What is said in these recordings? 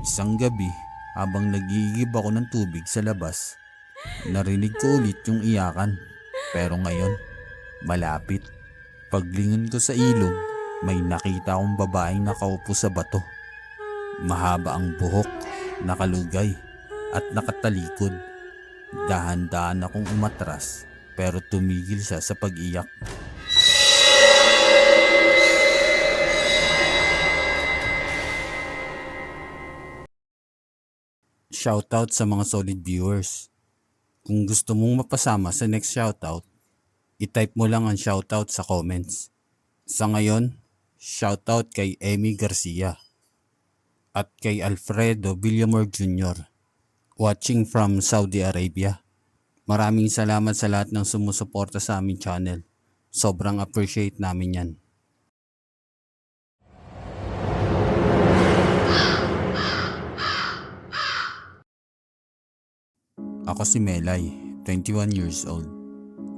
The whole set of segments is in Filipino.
Isang gabi, habang nagigib ako ng tubig sa labas, narinig ko ulit yung iyakan. Pero ngayon, malapit. Paglingon ko sa ilog, may nakita akong babaeng nakaupo sa bato. Mahaba ang buhok, nakalugay, at nakatalikod. Dahan-dahan akong umatras, pero tumigil siya sa pag-iyak. Shoutout sa mga solid viewers. Kung gusto mong mapasama sa next shoutout, itype mo lang ang shoutout sa comments. Sa ngayon, shoutout kay Emmy Garcia at kay Alfredo Villamor Jr. watching from Saudi Arabia. Maraming salamat sa lahat ng sumusuporta sa aming channel. Sobrang appreciate namin yan. Ako si Melay, 21 years old.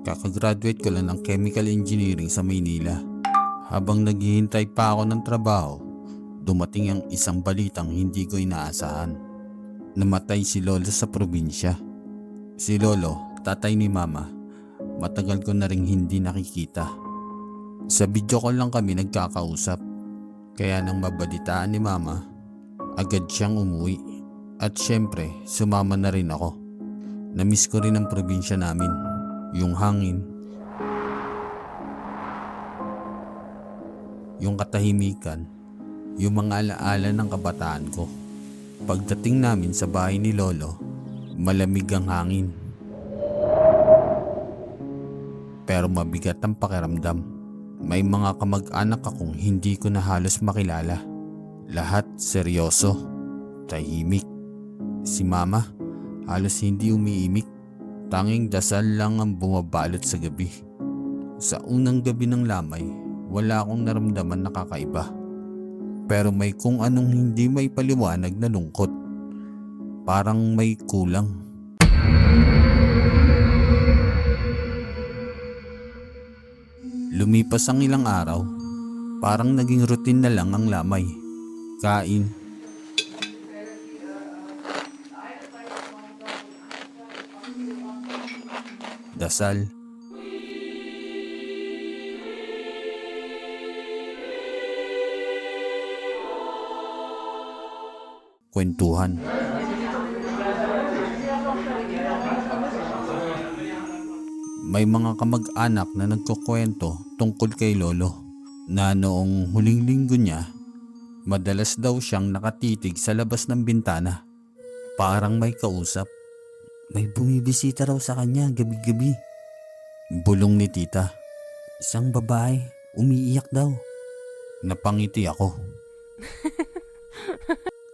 Kakagraduate ko lang ng chemical engineering sa Maynila. Habang naghihintay pa ako ng trabaho, dumating ang isang balitang hindi ko inaasahan. Namatay si Lolo sa probinsya. Si Lolo, tatay ni Mama, matagal ko na ring hindi nakikita. Sa video call lang kami nagkakausap. Kaya nang mabalitaan ni Mama, agad siyang umuwi. At syempre, sumama na rin ako. Namiss ko rin ang probinsya namin. Yung hangin. Yung katahimikan. Yung mga alaala ng kabataan ko. Pagdating namin sa bahay ni Lolo, malamig ang hangin. Pero mabigat ang pakiramdam. May mga kamag-anak akong hindi ko na halos makilala. Lahat seryoso, tahimik. Si Mama, halos hindi umiimik. Tanging dasal lang ang bumabalot sa gabi. Sa unang gabi ng lamay, wala akong naramdaman na kakaiba. Pero may kung anong hindi may paliwanag na lungkot. Parang may kulang. Lumipas ang ilang araw, parang naging routine na lang ang lamay. Kain, dasal, kwentuhan. May mga kamag-anak na nagkukwento tungkol kay Lolo na noong huling linggo niya, madalas daw siyang nakatitig sa labas ng bintana. Parang may kausap. May bumibisita raw sa kanya gabi-gabi. Bulong ni tita. Isang babae, umiiyak daw. Napangiti ako.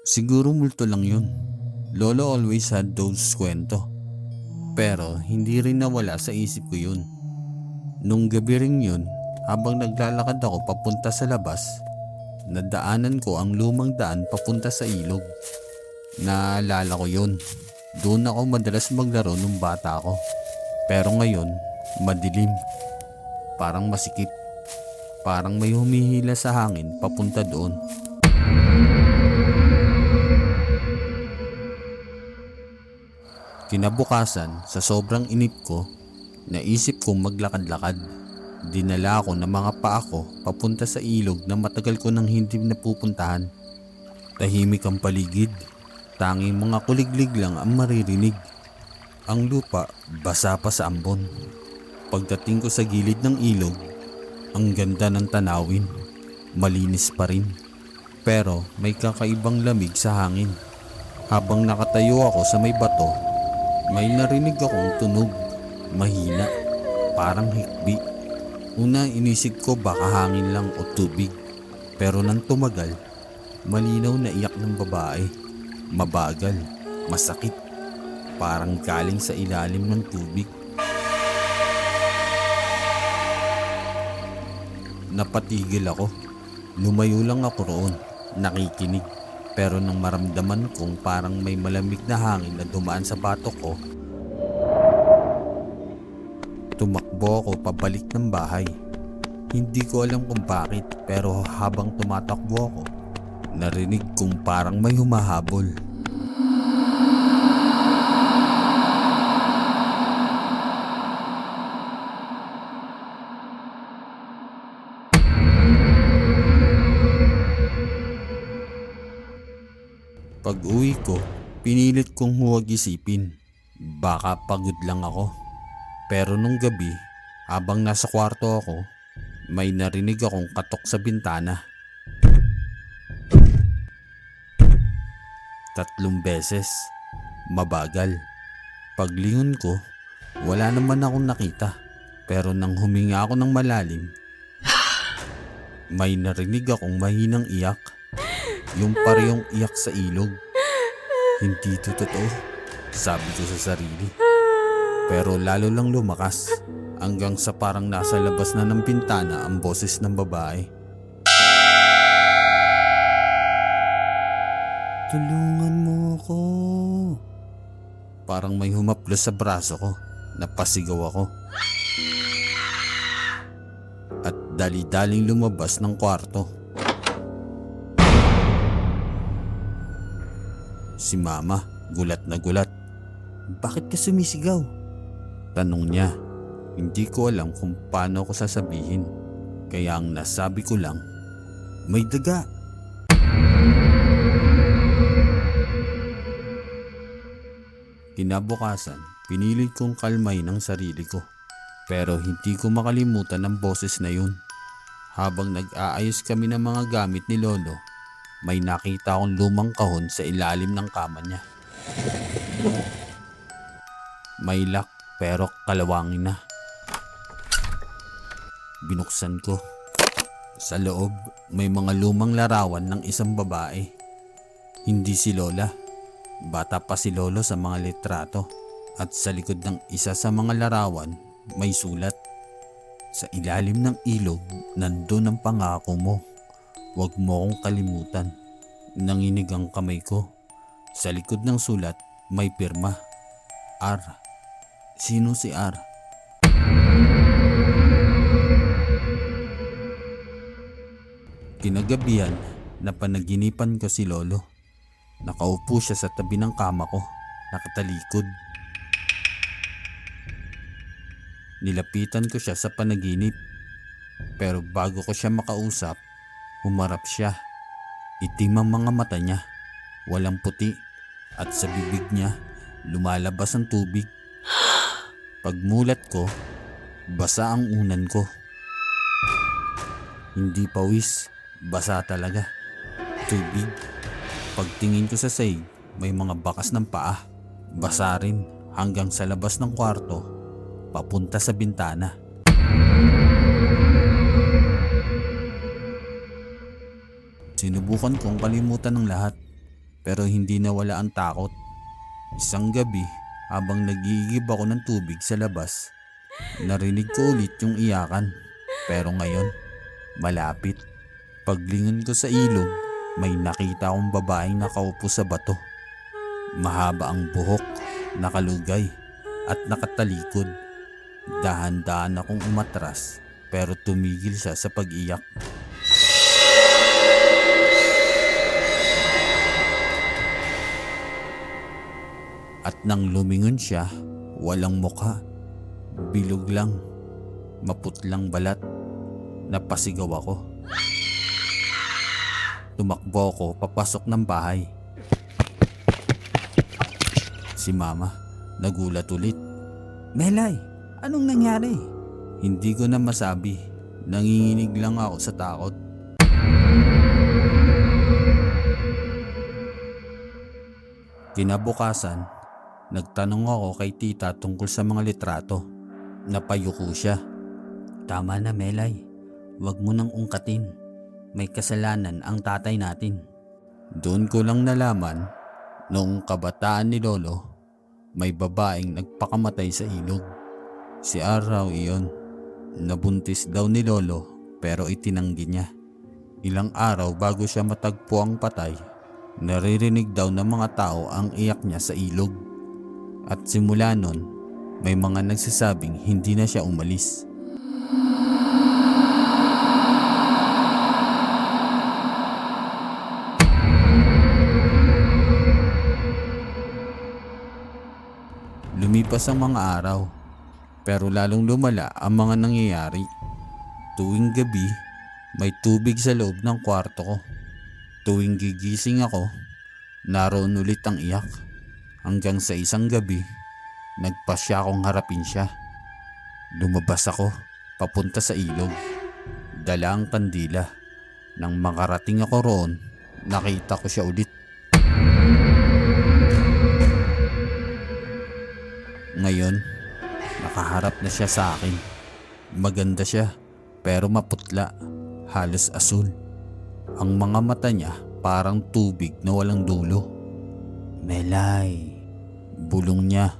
Siguro multo lang yun. Lolo always had those kwento. Pero hindi rin nawala sa isip ko yun. Nung gabi rin yun, habang naglalakad ako papunta sa labas, nadaanan ko ang lumang daan papunta sa ilog. Naalala ko yun. Doon ako madalas maglaro nung bata ako. Pero ngayon, madilim. Parang masikip. Parang may humihila sa hangin papunta doon. Kinabukasan, sa sobrang inip ko, naisip kong maglakad-lakad. Dinala ako ng mga paa ko papunta sa ilog na matagal ko nang hindi napupuntahan. Tahimik ang paligid. Tanging mga kuliglig lang ang maririnig. Ang lupa basa pa sa ambon. Pagdating ko sa gilid ng ilog, ang ganda ng tanawin. Malinis pa rin. Pero may kakaibang lamig sa hangin. Habang nakatayo ako sa may bato, may narinig akong tunog. Mahina. Parang hikbi. Una inisip ko baka hangin lang o tubig. Pero nang tumagal, malinaw na iyak ng babae. Mabagal, masakit. Parang galing sa ilalim ng tubig. Napatigil ako. Lumayo lang ako roon, nakikinig. Pero nang maramdaman kong parang may malamig na hangin na dumaan sa batok ko, tumakbo ako pabalik ng bahay. Hindi ko alam kung bakit pero habang tumatakbo ako, Narinig kong parang may humahabol. Pag uwi ko, pinilit kong huwag isipin. Baka pagod lang ako. Pero nung gabi, habang nasa kwarto ako, may narinig akong katok sa bintana. Tatlong beses. Mabagal. Paglingon ko, wala naman akong nakita. Pero nang huminga ako ng malalim, may narinig akong mahinang iyak. Yung parehong iyak sa ilog. Hindi to totoo, sabi ko sa sarili. Pero lalo lang lumakas hanggang sa parang nasa labas na ng bintana ang boses ng babae. Tulungan mo ako. Parang may humaplos sa braso ko. Napasigaw ako. At dali-daling lumabas ng kwarto. Si mama, gulat na gulat. Bakit ka sumisigaw? Tanong niya. Hindi ko alam kung paano ko sasabihin. Kaya ang nasabi ko lang, may daga. Kinabukasan, pinilit kong kalmay ng sarili ko. Pero hindi ko makalimutan ang boses na yun. Habang nag-aayos kami ng mga gamit ni Lolo, may nakita akong lumang kahon sa ilalim ng kama niya. May lock pero kalawangin na. Binuksan ko. Sa loob, may mga lumang larawan ng isang babae. Hindi si Lola. Bata pa si Lolo sa mga litrato. At sa likod ng isa sa mga larawan, may sulat. Sa ilalim ng ilog, nandun ang pangako mo. Huwag mo akong kalimutan. Nanginig ang kamay ko. Sa likod ng sulat, may pirma. R. Sino si R? Kinagabihan, napanaginipan ko si Lolo. Nakaupo siya sa tabi ng kama ko, nakatalikod. Nilapitan ko siya sa panaginip. Pero bago ko siya makausap, humarap siya. Itim ang mga mata niya, walang puti, at sa bibig niya lumalabas ang tubig. Pagmulat ko, basa ang unan ko. Hindi pawis, basa talaga. Tubig. Pagtingin ko sa sahig, may mga bakas ng paa. Basa rin hanggang sa labas ng kwarto, papunta sa bintana. Sinubukan kong kalimutan ng lahat pero hindi nawala ang takot. Isang gabi habang nagigib ako ng tubig sa labas, narinig ko ulit yung iyakan pero ngayon malapit. Paglingon ko sa ilog, may nakita akong babaeng nakaupo sa bato. Mahaba ang buhok, nakalugay at nakatalikod. Dahan-dahan akong umatras pero tumigil siya sa pag-iyak. At nang lumingon siya, walang mukha. Bilog lang. Maputlang balat. Napasigaw ako. Tumakbo ako papasok ng bahay. Si mama, nagulat ulit. Melay, anong nangyari? Hindi ko na masabi. Nanginginig lang ako sa takot. Kinabukasan, nagtanong ako kay tita tungkol sa mga litrato. Napayuko siya. Tama na Melay, wag mo nang ungkatin. May kasalanan ang tatay natin. Doon ko lang nalaman, noong kabataan ni Lolo, may babaeng nagpakamatay sa ilog. Si Araw iyon. Nabuntis daw ni Lolo pero itinanggi niya. Ilang araw bago siya matagpo ang patay, naririnig daw ng mga tao ang iyak niya sa ilog. At simula nun, may mga nagsasabing hindi na siya umalis. Lumipas ang mga araw. Pero lalong lumala ang mga nangyayari. Tuwing gabi, may tubig sa loob ng kwarto ko. Tuwing gigising ako, naroon ulit ang iyak. Hanggang sa isang gabi, nagpasya akong harapin siya. Lumabas ako, papunta sa ilog. Dala ang kandila. Nang makarating ako roon, nakita ko siya ulit. Nakaharap na siya sa akin. Maganda siya, pero maputla, halos asul. Ang mga mata niya parang tubig na walang dulo. Melay, bulong niya.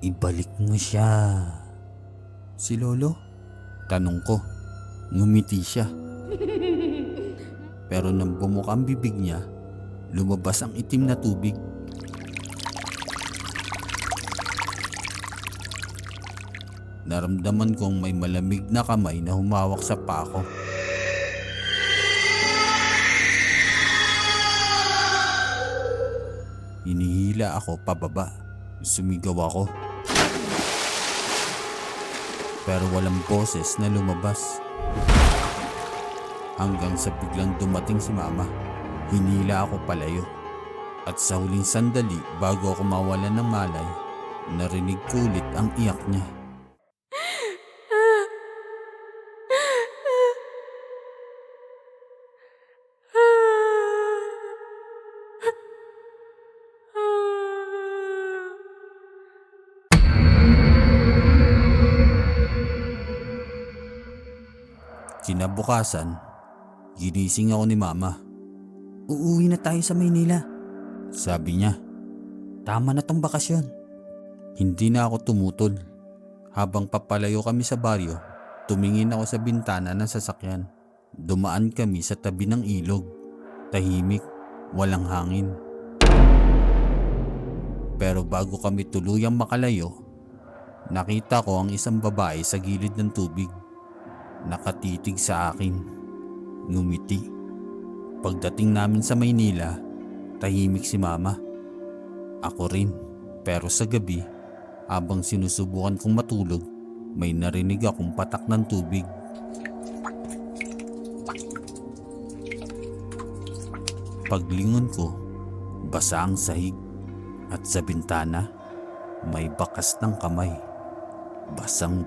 Ibalik mo siya. Si Lolo? Tanong ko. Ngumiti siya. Pero nang bumuka ang bibig niya, lumabas ang itim na tubig. Naramdaman kong may malamig na kamay na humawak sa paa ko. Hinihila ako pababa. Sumigaw ako. Pero walang boses na lumabas. Hanggang sa biglang dumating si mama. Hinila ako palayo. At sa huling sandali bago ako mawalan ng malay, narinig ko ulit ang iyak niya. Kinabukasan, ginising ako ni mama. Uuwi na tayo sa Maynila. Sabi niya, tama na tong bakasyon. Hindi na ako tumutol. Habang papalayo kami sa baryo, tumingin ako sa bintana ng sasakyan. Dumaan kami sa tabi ng ilog. Tahimik, walang hangin. Pero bago kami tuluyang makalayo, nakita ko ang isang babae sa gilid ng tubig nakatitig sa akin. Ngumiti. Pagdating namin sa Maynila, tahimik si mama. Ako rin. Pero sa gabi, habang sinusubukan kong matulog, may narinig akong patak ng tubig. Paglingon ko, basa ang sahig at sa bintana, may bakas ng kamay. Basang